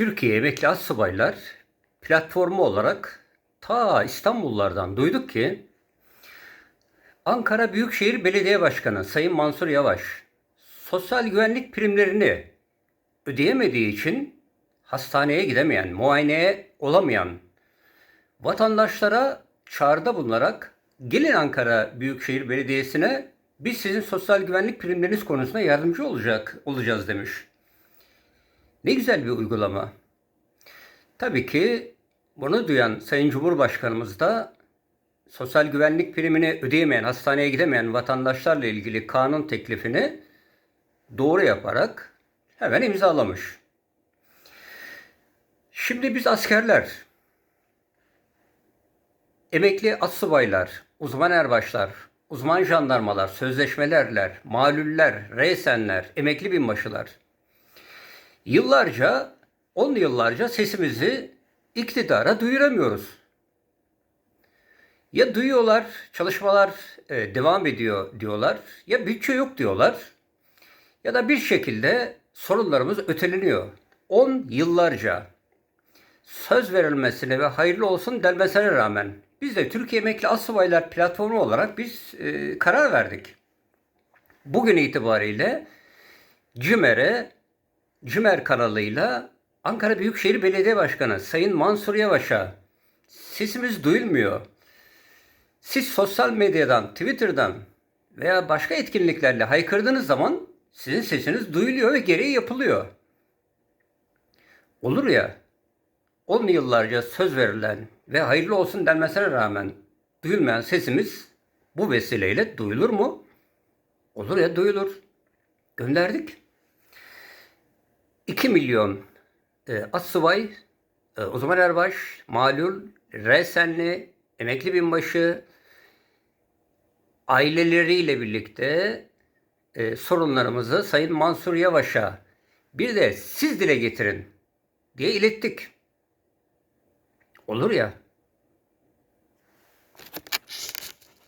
Türkiye Emekli Astsubaylar platformu olarak ta İstanbullardan duyduk ki Ankara Büyükşehir Belediye Başkanı Sayın Mansur Yavaş sosyal güvenlik primlerini ödeyemediği için hastaneye gidemeyen, muayeneye olamayan vatandaşlara çağrıda bulunarak gelin Ankara Büyükşehir Belediyesi'ne biz sizin sosyal güvenlik primleriniz konusunda yardımcı olacak olacağız demiş. Ne güzel bir uygulama. Tabii ki bunu duyan Sayın Cumhurbaşkanımız da sosyal güvenlik primini ödeyemeyen, hastaneye gidemeyen vatandaşlarla ilgili kanun teklifini doğru yaparak hemen imzalamış. Şimdi biz askerler, emekli astsubaylar, uzman erbaşlar, uzman jandarmalar, sözleşmelerler, malüller, reysenler, emekli binbaşılar, Yıllarca, on yıllarca sesimizi iktidara duyuramıyoruz. Ya duyuyorlar, çalışmalar e, devam ediyor diyorlar, ya bütçe yok diyorlar, ya da bir şekilde sorunlarımız öteleniyor. 10 yıllarca söz verilmesine ve hayırlı olsun denmesine rağmen biz de Türkiye Emekli Astsubaylar platformu olarak biz e, karar verdik. Bugün itibariyle CİMER'e Cümer kanalıyla Ankara Büyükşehir Belediye Başkanı Sayın Mansur Yavaş'a sesimiz duyulmuyor. Siz sosyal medyadan, Twitter'dan veya başka etkinliklerle haykırdığınız zaman sizin sesiniz duyuluyor ve gereği yapılıyor. Olur ya, 10 yıllarca söz verilen ve hayırlı olsun denmesine rağmen duyulmayan sesimiz bu vesileyle duyulur mu? Olur ya duyulur. Gönderdik. 2 milyon e, assubay, e, uzman erbaş, malul, resenli, emekli binbaşı aileleriyle birlikte e, sorunlarımızı Sayın Mansur Yavaş'a bir de siz dile getirin diye ilettik. Olur ya.